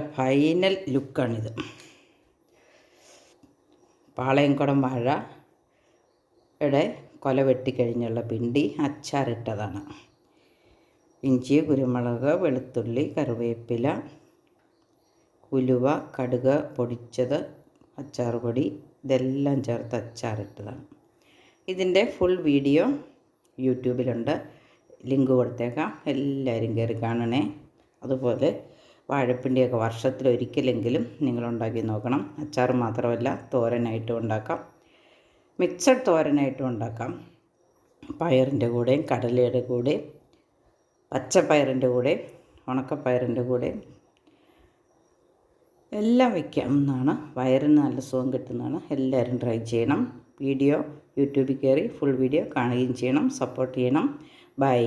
Final ലുക്കാണിത് പാളയംകുടം വാഴ യുടെ കൊല വെട്ടിക്കഴിഞ്ഞുള്ള പിണ്ടി അച്ചാറിട്ടതാണ്. ഇഞ്ചി കുരുമുളക് വെളുത്തുള്ളി കറിവേപ്പില കുലുവ കടുക് പൊടിച്ചത് അച്ചാർ പൊടി ഇതെല്ലാം ചേർത്ത് അച്ചാറിട്ടതാണ്. ഇതിന്റെ ഫുൾ വീഡിയോ യൂട്യൂബിലുണ്ട്. ലിങ്ക് കൊടുത്തേക്കാം. എല്ലാവരും കയറി കാണണേ. അതുപോലെ വാഴപ്പിണ്ടിയൊക്കെ വർഷത്തിലൊരിക്കലെങ്കിലും നിങ്ങളുണ്ടാക്കി നോക്കണം. അച്ചാർ മാത്രമല്ല തോരനായിട്ടും ഉണ്ടാക്കാം. മിക്സഡ് തോരനായിട്ടും ഉണ്ടാക്കാം. പയറിന്റെ കൂടെയും കടലയുടെ കൂടെയും പച്ചപ്പയറിന്റെ കൂടെ ഉണക്കപ്പയറിന്റെ കൂടെ എല്ലാം വയ്ക്കാവുന്നതാണ് വയറിന് നല്ല സുഖം കിട്ടുന്നതാണ്. എല്ലാവരും ട്രൈ ചെയ്യണം. വീഡിയോ യൂട്യൂബിൽ കയറി ഫുൾ വീഡിയോ കാണുകയും ചെയ്യണം. സപ്പോർട്ട് ചെയ്യണം. ബൈ.